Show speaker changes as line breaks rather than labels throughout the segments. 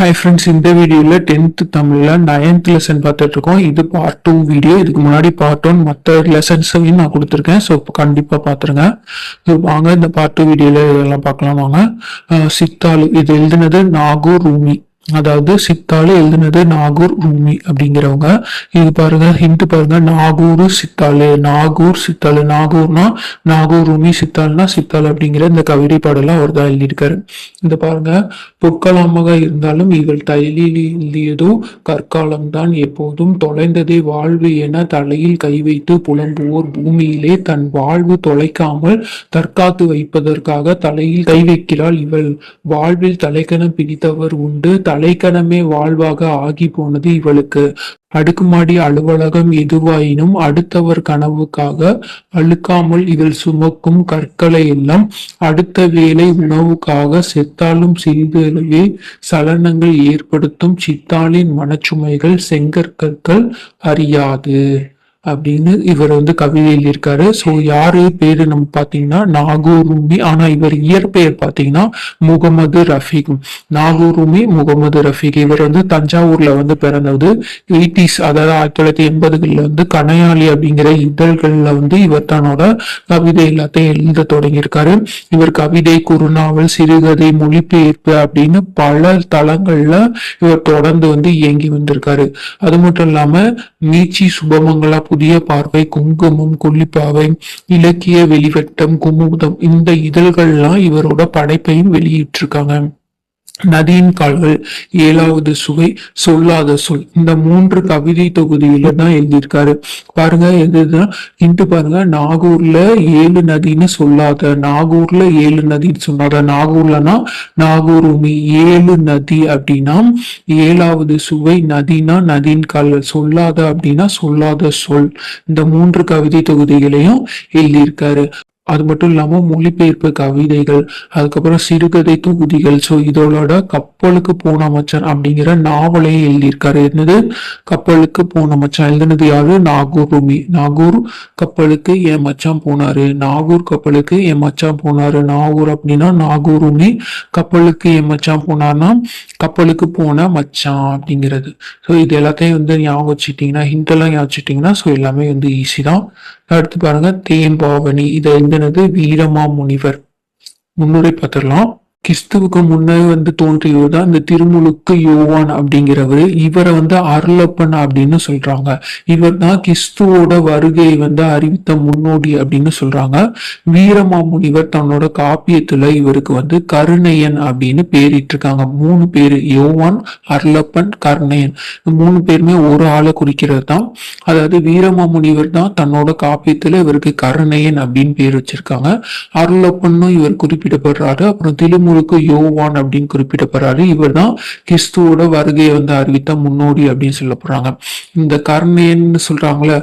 Hi friends இந்த வீடியோவில் tenth தமிழில் நைன்த் லெசன் பார்த்துட்ருக்கோம். இது பார்ட் டூ வீடியோ இதுக்கு முன்னாடி பார்ட் ஒன் மற்ற லெசன்ஸையும் நான் கொடுத்துருக்கேன். ஸோ கண்டிப்பாக பார்த்துருங்க. ஸோ வாங்க இந்த பார்ட் டூ வீடியோவில் இதெல்லாம் பார்க்கலாம் வாங்க. சித்தாலு இது எழுதுனது நாகூர் ரூமி. அதாவது சித்தாளு எழுதினது நாகூர் ரூமி அப்படிங்கிறவங்க. இது பாருங்க ஹிண்ட் பாருங்க நாகூர் சித்தாளு நாகூர் சித்தாளு. நாகூர்னா நாகூர் ரூமி சித்தாள்னா சித்தாள் அப்படிங்கிற இந்த கவிதை பாடலாம் அவர் தான் எழுதியிருக்காரு. இந்த பாருங்க பொற்காலமாக இருந்தாலும் இவள் தைலில் எழுதியதோ கற்காலம்தான் எப்போதும் தொலைந்ததே வாழ்வு என தலையில் கை வைத்து புலம்புவோர் பூமியிலே தன் வாழ்வு தொலைக்காமல் தற்காத்து வைப்பதற்காக தலையில் கை வைக்கிறாள் இவள். வாழ்வில் தலைக்கணம் பிடித்தவர் உண்டு தலைக்கணமே வாழ்வாக ஆகி போனது இவளுக்கு. அடுக்குமாடி அலுவலகம் எதுவாயினும் அடுத்தவர் கனவுக்காக அழுக்காமல் இதில் சுமக்கும் கற்களை எல்லாம் அடுத்த வேளை உணவுக்காக செத்தாலும் சிறிதளவே சலனங்கள் ஏற்படுத்தும் சித்தாளின் மனச்சுமைகள் செங்கற்கற்கள் அறியாது. அப்படின்னு இவர் வந்து கவிதையில் இருக்காரு. ஸோ யாரு பேரு நம்ம பார்த்தீங்கன்னா நாகூர் ரூமி. ஆனா இவர் இயற்பெயர் பார்த்தீங்கன்னா முகமது ரஃபீக். நாகூர் ரூமி முகமது ரஃபீக். இவர் வந்து தஞ்சாவூர்ல வந்து பிறந்தது. எயிட்டிஸ் அதாவது ஆயிரத்தி தொள்ளாயிரத்தி எண்பதுகள்ல வந்து கனையாளி அப்படிங்கிற இதழ்கள்ல வந்து இவர் தன்னோட கவிதை எல்லாத்தையும் எழுத தொடங்கியிருக்காரு. இவர் கவிதை குறுநாவல் சிறுகதை மொழிபெயர்ப்பு அப்படின்னு பல தளங்கள்ல இவர் தொடர்ந்து வந்து இயங்கி வந்திருக்காரு. அது மட்டும் இல்லாம மீச்சி சுபமங்களா புதிய பார்வை குங்குமம் கொல்லிப்பாவை இலக்கிய வெளிவட்டம் குமுதம் இந்த இதழ்கள்லாம் இவரோட படைப்பையும் வெளியிட்டிருக்காங்க. நதியின் கால்கள் ஏழாவது சுவை சொல்லாத சொல். இந்த மூன்று கவிதை தொகுதியில தான் எழுதியிருக்காரு. பாருங்க எதுனா இன்று பாருங்க நாகூர்ல ஏழு நதின்னு சொல்லாத நாகூர்ல ஏழு நதின்னு சொல்லாத நாகூர்லனா நாகூர் உமி ஏழு நதி அப்படின்னா ஏழாவது சுவை நதினா நதியின் கால்கள் சொல்லாத அப்படின்னா சொல்லாத சொல். இந்த மூன்று கவிதை தொகுதிகளையும் எழுதியிருக்காரு. அது மட்டும் இல்லாமல் மொழிபெயர்ப்பு கவிதைகள் அதுக்கப்புறம் சிறுகதை தொகுதிகள். ஸோ இதோட கப்பலுக்கு போன மச்சான் அப்படிங்கிற நாவலையும் எழுதியிருக்காரு. என்னது? கப்பலுக்கு போன மச்சான். எழுதுனது யாரு? நாகூர் ரூமி நாகூர் கப்பலுக்கு என் மச்சான் போனாரு. நாகூர் கப்பலுக்கு என் மச்சான் போனாரு. நாகூர் அப்படின்னா நாகூர் ரூமி கப்பலுக்கு என் மச்சான் போனார்னா கப்பலுக்கு போன மச்சான் அப்படிங்கிறது. ஸோ இது எல்லாத்தையும் வந்து ஞாபகம் வச்சுட்டிங்கன்னா ஹிண்ட் எல்லாம் ஞாபகம் வச்சுக்கிட்டீங்கன்னா ஸோ எல்லாமே வந்து ஈஸி தான். அடுத்து பாருங்க தேம்பாவணி இது எந்தனது வீரமா முனிவர் முன்னுரை பார்த்துடலாம். கிறிஸ்துவுக்கு முன்னே வந்து தோன்றியவர் தான் இந்த திருமுழுக்கு யோவான் அப்படிங்கிறவர். இவரை வந்து அருளப்பன் அப்படின்னு சொல்றாங்க. இவர் தான் கிறிஸ்துவோட வருகையை வந்து அறிவித்த முன்னோடி அப்படின்னு சொல்றாங்க. வீரமாமுனிவர் தன்னோட காப்பியத்துல இவருக்கு வந்து கருணையன் அப்படின்னு பேரிட்டிருக்காங்க. மூணு பேரு யோவான் அருளப்பன் கருணையன். மூணு பேருமே ஒரு ஆளை குறிக்கிறது தான். அதாவது வீரமாமுனிவர் தான் தன்னோட காப்பியத்துல இவருக்கு கருணையன் அப்படின்னு பேர் வச்சிருக்காங்க. அருளப்பன்னும் இவர் குறிப்பிடப்படுறாரு. அப்புறம் திருமுழுக்கு யோவான் அப்படின்னு குறிப்பிடப்படுறாரு இவர் தான் கிறிஸ்துவோட வருகையை வந்து அறிவித்த முன்னோடி அப்படின்னு சொல்லப்படுறாங்க. இந்த கர்ணேன்னு சொல்றாங்களே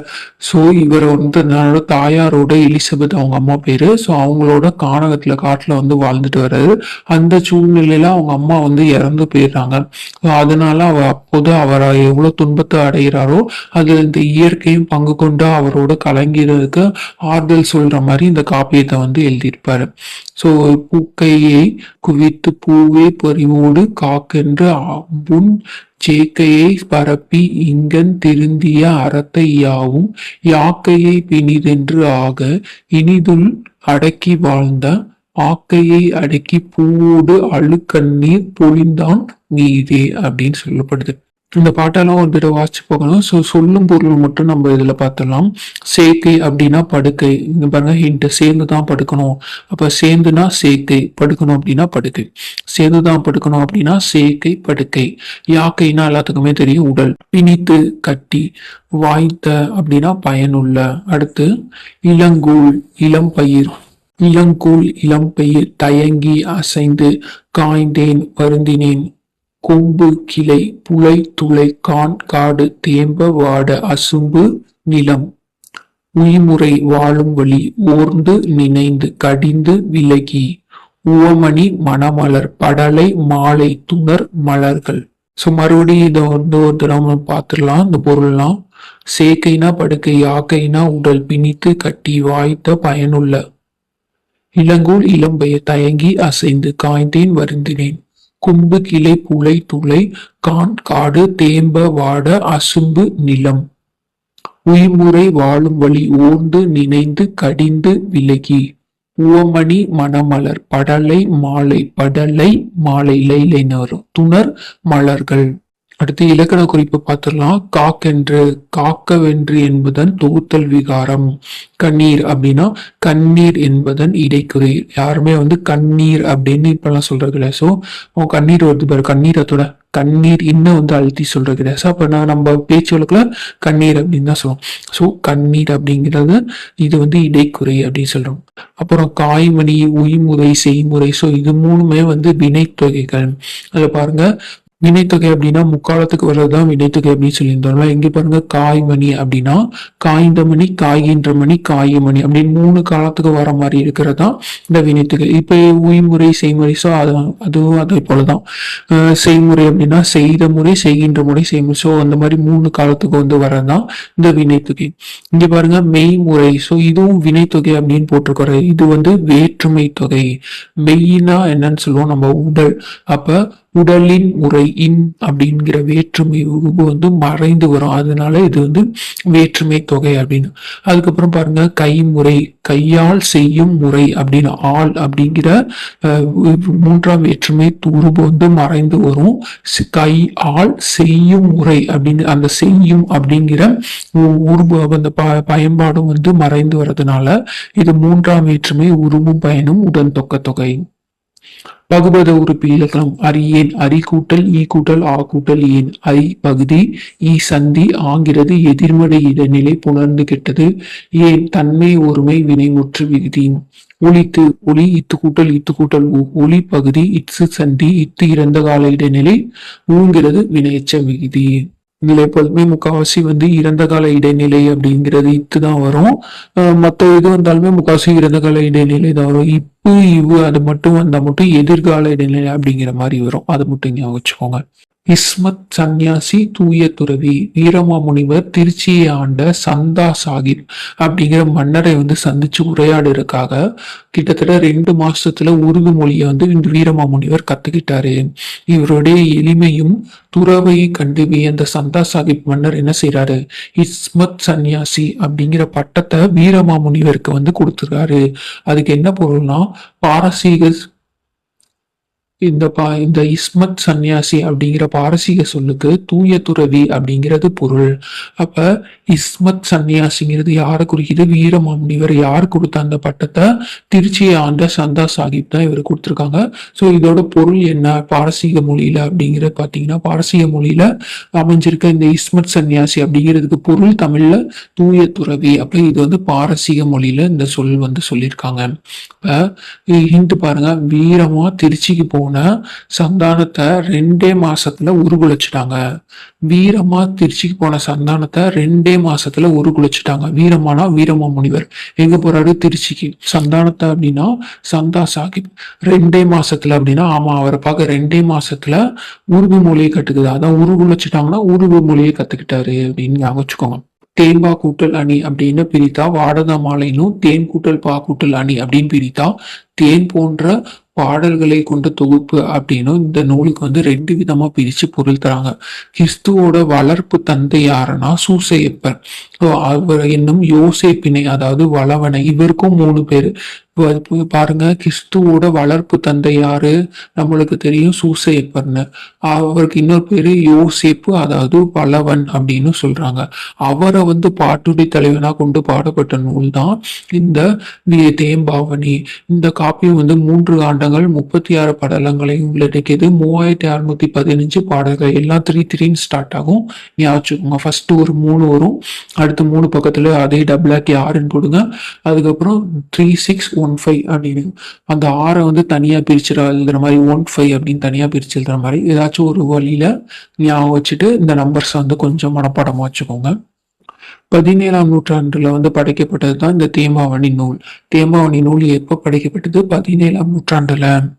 ஸோ இவர் வந்து தன்னோட தாயாரோட எலிசபெத் அவங்க அம்மா பேரு. ஸோ அவங்களோட கானகத்துல காட்டுல வந்து வாழ்ந்துட்டு வர்றாரு. அந்த சூழ்நிலையில அவங்க அம்மா வந்து இறந்து போயிடுறாங்க. அதனால அவ அப்போது அவர் எவ்வளவு துன்பத்தை அடைகிறாரோ அதுல இந்த இயற்கையும் பங்கு கொண்டு அவரோட கலங்கிறதுக்கு ஆறுதல் சொல்ற மாதிரி இந்த காப்பியத்தை வந்து எழுதியிருப்பாரு. ஸோ பூக்கையை குவித்து பூவே பொறிவோடு காக்கென்று அம்புன் சேக்கையை பரப்பி இங்கன் திருந்திய அறத்தை யாவும் யாக்கையை பிணிதென்று ஆக இனிதுள் அடக்கி வாழ்ந்த ஆக்கையை அடக்கி பூவோடு அழுக்கண்ணீர் பொழிந்தான் நீதே அப்படின்னு சொல்லப்படுது. இந்த பாட்டெல்லாம் ஒரு தடவை வாசிச்சு போகணும் ஸோ சொல்லும் பொருள் மட்டும் நம்ம இதில் பார்த்தலாம் சேர்க்கை அப்படின்னா படுக்கை. இங்க பாருங்க ஹிண்ட்டு சேர்ந்து தான் படுக்கணும். அப்போ சேர்ந்துனா சேர்க்கை படுக்கணும் அப்படின்னா படுக்கை. சேர்ந்து தான் படுக்கணும் அப்படின்னா சேர்க்கை படுக்கை. யாக்கைனா எல்லாத்துக்குமே தெரியும் உடல். பிணித்து கட்டி வாய்த்த அப்படின்னா பயனுள்ள. அடுத்து இளங்கூழ் இளம் பயிர் இளங்கூழ் இளம் பயிர் தயங்கி அசைந்து காய்ந்தேன் வருந்தினேன். கொம்பு கிளை புலை துளை கான் காடு தேம்ப வாட அசும்பு நிலம். உய்முறை வாழும் வழி ஓர்ந்து நினைந்து கடிந்து விலகி. உவமணி மணமலர் படலை மாலை துணர் மலர்கள். ஸோ மறுபடியும் இதை வந்து ஒரு தடவை பார்த்துடலாம். இந்த பொருள்லாம் சேக்கைனா படுக்கை யாக்கைனா உடல் பிணித்து கட்டி வாய்த்த பயனுள்ள. இளங்கூல் இளம்பெயர் தயங்கி அசைந்து காய்ந்தேன் வருந்தினேன். கும்பு கிளை புலை துளை கான் காடு தேம்ப வாட அசும்பு நிலம். உய்முறை வாழும் வழி ஓர்ந்து நினைந்து கடிந்து விலகி. உவமணி மணமலர் படலை மாலை படலை மாலை லைலைன்னு வரும் துணர் மலர்கள். அடுத்து இலக்கண குறிப்பு பார்த்துடலாம். காக்கென்று காக்கவென்று என்பதன் தொகுத்தல் விகாரம். கண்ணீர் அப்படின்னா கண்ணீர் என்பதன் இடைக்குறி. யாருமே வந்து கண்ணீர் அப்படின்னு இப்பெல்லாம் சொல்றது இல்லை. ஸோ கண்ணீர் வருது பாரு. கண்ணீரத்தோட கண்ணீர் இன்னும் வந்து அழுத்தி சொல்றது கிடையாது ஸோ அப்போ நான் நம்ம பேச்சு வழக்கில் கண்ணீர் அப்படின்னு தான் சொல்லுவோம். ஸோ கண்ணீர் அப்படிங்கிறது இது வந்து இடைக்குறை அப்படின்னு சொல்றோம். அப்புறம் காய்மணி உய்முறை செய்முறை. ஸோ இது மூணுமே வந்து வினைத்தொகைகள். அதில் பாருங்க வினைத்தொகை அப்படின்னா முக்காலத்துக்கு வர்றதுதான் வினைத்தொகை அப்படின்னு சொல்லியிருந்தோம்ல எங்க பாருங்க காய்மணி அப்படின்னா காய்ந்த மணி காய்கின்ற மணி காய மணி அப்படின்னு மூணு காலத்துக்கு வர மாதிரி இருக்கிறது தான் இந்த வினைத்தொகை. இப்ப உய்முறை செய்முறை ஸோ அது அதுவும் அதே போலதான். செய்முறை அப்படின்னா செய்த முறை செய்கின்ற முறை செய்முறை. ஸோ அந்த மாதிரி மூணு காலத்துக்கு வந்து வர்றதுதான் இந்த வினைத்தொகை. இங்க பாருங்க மெய்முறை. ஸோ இதுவும் வினைத்தொகை அப்படின்னு போட்டிருக்கிறது இது வந்து வேற்றுமை தொகை. மெய்னா என்னன்னு சொல்லுவோம் நம்ம உடல். அப்ப உடலின் முறையின் அப்படிங்கிற வேற்றுமை உருவு வந்து மறைந்து வரும். அதனால இது வந்து வேற்றுமை தொகை அப்படின்னு. அதுக்கப்புறம் பாருங்க கைமுறை கையால் செய்யும் முறை அப்படின்னு ஆள் அப்படிங்கிற அஹ், மூன்றாம் வேற்றுமை உருவு வந்து மறைந்து வரும். கை ஆள் செய்யும் முறை அப்படின்னு அந்த செய்யும் அப்படிங்கிற உ- உருவு அந்த ப- பயன்பாடும் வந்து மறைந்து வர்றதுனால இது மூன்றாம் வேற்றுமை உருவும் பயனும் உடன் தொக்க தொகை. பகுபத உறுப்பு இலக்கணம் அரியேன் அரி கூட்டல் ஈ கூட்டல் ஆ கூட்டல் ஏன் ஐ பகுதி ஈ சந்தி ஆங்கிறது எதிர்மறை இடநிலை புணர்ந்து கெட்டது. ஏன் தன்மை ஒருமை வினைமுற்று விகுதி ஒளித்து ஒளி இத்து கூட்டல் இத்து கூட்டல் ஒளி பகுதி இத்து சந்தி இத்து இறந்த கால இடைநிலை ஊங்கிறது வினையச்ச விகுதி. இதுல எப்போதுமே முக்காவாசி வந்து இறந்த கால இடைநிலை அப்படிங்கிறது இத்து தான் வரும். மற்ற மத்த இது வந்தாலுமே முக்காவாசி இறந்த கால இடைநிலை தான் வரும். இப்பு இவு அது மட்டும் வந்தா மட்டும் எதிர்கால இடைநிலை அப்படிங்கிற மாதிரி வரும். அதை மட்டும் ஞாபகம் வச்சுக்கோங்க. இஸ்மத் சந்நியாசி தூய துறவி வீரமாமுனிவர் திருச்சியை ஆண்ட சந்தா சாஹிப் அப்படிங்கிற மன்னரை வந்து சந்திச்சு உரையாடுறதுக்காக கிட்டத்தட்ட ரெண்டு மாசத்துல உருது மொழியை வந்து இந்த வீரமாமுனிவர் கத்துக்கிட்டாரு. இவருடைய எளிமையும் துறவையை கண்டு வியந்த சந்தா சாஹிப் மன்னர் என்ன செய்யறாரு இஸ்மத் சந்நியாசி அப்படிங்கிற பட்டத்தை வீரமாமுனிவருக்கு வந்து கொடுத்துருக்காரு. அதுக்கு என்ன பொருள்னா பாரசீக இந்த பா இந்த இஸ்மத் சந்நியாசி அப்படிங்கிற பாரசீக சொல்லுக்கு தூய துறவி அப்படிங்கிறது பொருள். அப்ப இஸ்மத் சந்நியாசிங்கிறது யாரை குறிக்குது? வீரமாமுனிவர் யார் கொடுத்த அந்த பட்டத்தை? திருச்சியை ஆண்ட சந்தா சாஹிப் தான் இவர் கொடுத்துருக்காங்க. ஸோ இதோட பொருள் என்ன? பாரசீக மொழியில அப்படிங்கிறது பார்த்தீங்கன்னா பாரசீக மொழியில அமைஞ்சிருக்க இந்த இஸ்மத் சந்நியாசி அப்படிங்கிறதுக்கு பொருள் தமிழ்ல தூய துறவி. அப்ப இது வந்து பாரசீக மொழியில இந்த சொல் வந்து சொல்லியிருக்காங்க. இப்ப ஹிந்து பாருங்க வீரமா திருச்சிக்கு போன சந்தானத்தை ரெண்டே மாசத்துல உருகுலைச்சிட்டாங்க. வீரமா திருச்சிக்கு போன சந்தானத்தை ரெண்டே மாசத்துல உருகுலைச்சிட்டாங்க. வீரமானா வீரமா முனிவர் எங்க போறாரு? திருச்சிக்கு. சந்தானத்தை அப்படின்னா சந்தா சாஹிப் ரெண்டே மாசத்துல அப்படின்னா ஆமா அவரை பார்க்க ரெண்டே மாசத்துல உருது மொழியை கத்துக்குது அதான் உருகுலைச்சிட்டாங்கன்னா உருது மொழியை கத்துக்கிட்டாரு அப்படின்னு ஞாபகம் வச்சுக்கோங்க. தேம்பா கூட்டல் அணி அப்படின்னு பிரித்தா வாடத மாலைனும் தேன் கூட்டல் பா கூட்டல் அணி அப்படின்னு பிரித்தா தேன் போன்ற பாடல்களை கொண்ட தொகுப்பு அப்படின்னும் இந்த நூலுக்கு வந்து ரெண்டு விதமா பிரிச்சு பொருள் தராங்க. கிறிஸ்துவோட வளர்ப்பு தந்தை யாருன்னா சூசையப்பர். அவர் என்னும் யோசேப்பினை அதாவது வளவனை இவருக்கும் மூணு பேரு. பாருங்க கிறிஸ்துவோட வளர்ப்பு தந்தை யாரு? நம்மளுக்கு தெரியும் சூசையப்பர்னு அவருக்கு இன்னொரு பேரு யோசிப்பு அதாவது பலவன் அப்படின்னு சொல்றாங்க. அவரை வந்து பாட்டுடி தலைவனா கொண்டு பாடப்பட்ட நூல் தான் இந்த வி- தேம்பாவணி. இந்த காப்பியம் வந்து மூன்று ஆண்டங்கள் முப்பத்தி ஆறு படலங்களையும் உள்ளடக்கியது. மூவாயிரத்தி அறுநூத்தி பதினஞ்சு பாடல்கள் எல்லாம் த்ரீ த்ரீன்னு ஸ்டார்ட் ஆகும். ஞாபகம் ஃபர்ஸ்ட் ஒரு மூணு வரும். அடுத்து மூணு பக்கத்துல அதே டபுளாக்கி ஆறுன்னு கொடுங்க அதுக்கப்புறம் த்ரீ சிக்ஸ் ஒன் ஃபைவ் அப்படின்னு. அந்த ஆறை வந்து தனியா பிரிச்சு எழுதுற மாதிரி ஒன் ஃபைவ் அப்படின்னு தனியா பிரிச்சு எழுதுற மாதிரி ஏதாச்சும் ஒரு வழியில ஞாபகம் வச்சுட்டு இந்த நம்பர்ஸை வந்து கொஞ்சம் மனப்பாடமா வச்சுக்கோங்க. பதினேழாம் நூற்றாண்டுல வந்து படைக்கப்பட்டது தான் இந்த தேமாவணி நூல். தேமாவணி நூல் எப்போ படைக்கப்பட்டது? பதினேழாம் நூற்றாண்டுல.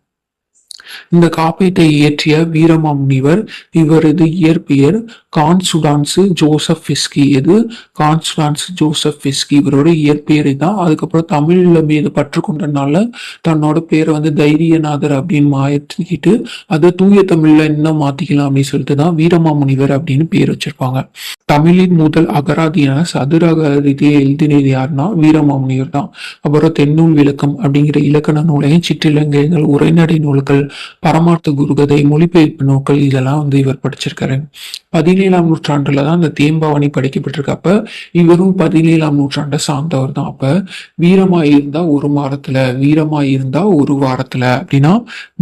இந்த காப்பீட்டை இயற்றிய வீரமாமுனிவர் இவரது இயற்பெயர் கான்சுடான்சு ஜோசப் ஃபிஸ்கி இது கான்சுடான்ஸ் ஜோசப் ஃபிஸ்கி இவரோட இயற்பெயர் தான். அதுக்கப்புறம் தமிழ்ல மீது பற்று கொண்டனால தன்னோட பேரை வந்து தைரியநாதர் அப்படின்னு மாற்றிக்கிட்டு அதை தூய தமிழ்ல என்ன மாத்திக்கலாம் அப்படின்னு சொல்லிட்டு தான் வீரமாமுனிவர் அப்படின்னு பேர் வச்சிருப்பாங்க. தமிழின் முதல் அகராதியான சதுர அகராதியை எழுதினது யாருன்னா வீரமாமுனியர் தான். அப்புறம் தென்னூல் விளக்கம் அப்படிங்கிற இலக்கண நூலையும் சிற்றிலங்கைகள் உரைநடை நூல்கள் பரமார்த்த குருகதை மொழிபெயர்ப்பு நூல்கள் இதெல்லாம் வந்து இவர் படிச்சிருக்காரு. பதினேழாம் நூற்றாண்டுல தான் இந்த தேம்பாவணி படிக்கப்பட்டிருக்கப்ப இவரும் பதினேழாம் நூற்றாண்டை சார்ந்தவர் தான். அப்ப வீரமா இருந்தா ஒரு வாரத்துல வீரமா இருந்தா ஒரு வாரத்துல அப்படின்னா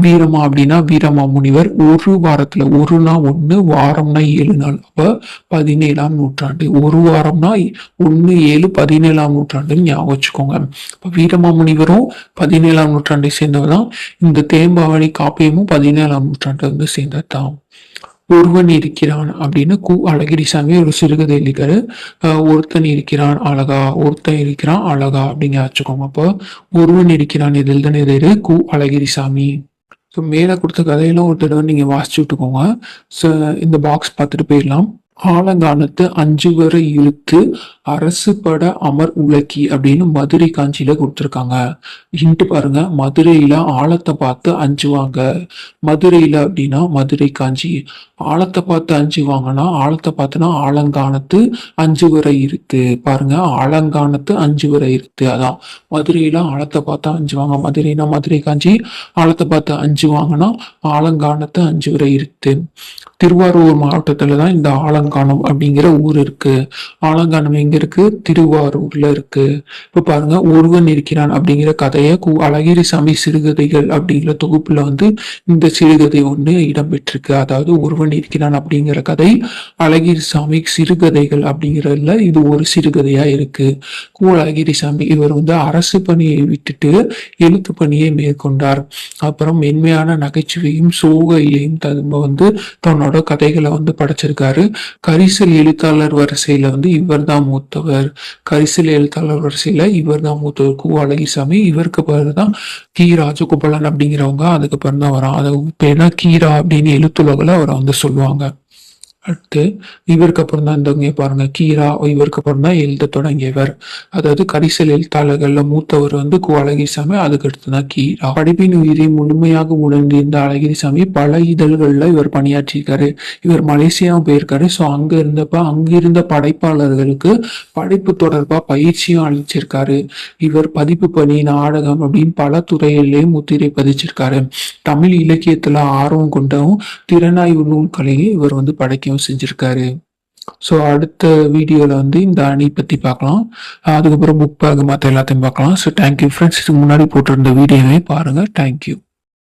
வீரமா அப்படின்னா வீரமா முனிவர் ஒரு வாரத்துல ஒரு நாள் ஒன்னு வாரம்னா ஏழு நாள். அப்ப பதினேழாம் நூற்றாண்டு ஒரு வாரம்னா ஒண்ணு ஏழு பதினேழாம் நூற்றாண்டுன்னு ஞாபகம் வச்சுக்கோங்க. இப்போ வீரமாமுனிவரும் பதினேழாம் நூற்றாண்டை சேர்ந்தவர் தான் இந்த தேம்பாவணி காப்பியமும் பதினேழாம் நூற்றாண்டு வந்து சேர்ந்தது தான் ஒருவன் இருக்கிறான் அப்படின்னு கு அழகிரிசாமி ஒரு சிறுகதை எழுதிக்காரு ஒருத்தன் இருக்கிறான் அழகா ஒருத்தன் இருக்கிறான் அழகா அப்படிங்க வச்சுக்கோங்க. அப்போ ஒருவன் இருக்கிறான் இது கு அழகிரிசாமி ஸோ மேலே கொடுத்த கதையெல்லாம் ஒரு தடவை நீங்கள் வாசிச்சு விட்டுக்கோங்க. ஸோ இந்த பாக்ஸ் பார்த்துட்டு போயிடலாம். ஆலங்கானத்து அஞ்சு வரை இழுத்து அரசு பட அமர் உலக்கி அப்படின்னு மதுரை காஞ்சியில கொடுத்துருக்காங்க. ஹிண்ட் பாருங்க மதுரையில ஆழத்தை பார்த்து அஞ்சுவாங்க மதுரையில அப்படின்னா மதுரை காஞ்சி. ஆழத்தை பார்த்து அஞ்சுவாங்கன்னா ஆழத்தை பார்த்துனா ஆலங்கானத்து அஞ்சு வரை இருக்கு பாருங்க ஆலங்கானத்து அஞ்சு வரை இருக்கு அதான் மதுரையில ஆழத்தை பார்த்து அஞ்சுவாங்க மதுரைனா மதுரை காஞ்சி ஆழத்தை பார்த்து அஞ்சுவாங்கன்னா ஆலங்கானத்து அஞ்சு வரை இருக்கு திருவாரூர் மாவட்டத்துல தான் இந்த ஆலங்கானம் அப்படிங்கிற ஊர் இருக்கு. ஆலங்கானம் எங்க இருக்கு? திருவாரூர்ல இருக்கு. இப்ப பாருங்க ஒருவன் இருக்கிறான் அப்படிங்கிற கதையை கு அழகிரிசாமி சிறுகதைகள் அப்படிங்கிற தொகுப்புல வந்து இந்த சிறுகதை ஒண்ணு இடம்பெற்றிருக்கு. அதாவது ஒருவன் இருக்கிறான் அப்படிங்கிற கதை அழகிரிசாமி சிறுகதைகள் அப்படிங்கிறதுல இது ஒரு சிறுகதையா இருக்கு. கு அழகிரிசாமி இவர் வந்து அரசு பணியை விட்டுட்டு எழுத்து பணியை மேற்கொண்டார். அப்புறம் மென்மையான நகைச்சுவையும் சோக இலையும் தகுந்த வந்து தன்னோட கதைகளை வந்து படைச்சிருக்காரு. கரிசல் எழுத்தாளர் வரிசையில வந்து இவர் தான் மூத்தவர். கரிசல் எழுத்தாளர் வரிசையில இவர் தான் மூத்தவர். கு அழகிசாமி இவருக்கு பிறகு தான் கி. ராஜகோபாலன் அப்படிங்கிறவங்க அதுக்கப்புறம் தான் வரான். அது பேர்னா கீரா அப்படின்னு எழுத்துலகில் அவரை வந்து சொல்லுவாங்க. அடுத்து இவருக்கு அப்புறம் தான் இந்தவங்க பாருங்க கீரா இவருக்கு அப்புறம் தான் எழுத தொடங்கியவர். அதாவது கரிசல் எழுத்தாளர்கள்ல மூத்தவர் வந்து கு. அழகிரிசாமி அதுக்கு அடுத்து தான் கீரா. படிப்பின் உயிரை முழுமையாக உணர்ந்திருந்த அழகிரிசாமி பல இதழ்கள்ல இவர் பணியாற்றியிருக்காரு. இவர் மலேசியாவும் போயிருக்காரு. ஸோ அங்க இருந்தப்ப அங்கிருந்த படைப்பாளர்களுக்கு படைப்பு தொடர்பா பயிற்சியும் அளிச்சிருக்காரு. இவர் பதிப்பு பணி நாடகம் அப்படின்னு பல துறைகளிலேயும் முத்திரை பதிச்சிருக்காரு. தமிழ் இலக்கியத்துல ஆர்வம் கொண்டவும் திறனாய்வு நூல்களையும் இவர் வந்து படைக்கும் படைக்கவும் செஞ்சிருக்காரு. ஸோ அடுத்த வீடியோவில் வந்து இந்த அணி பற்றி பார்க்கலாம் அதுக்கப்புறம் புக் பேக் மற்ற எல்லாத்தையும் பார்க்கலாம் ஸோ தேங்க்யூ ஃப்ரெண்ட்ஸ் இதுக்கு முன்னாடி போட்டிருந்த வீடியோவே பாருங்கள் தேங்க்யூ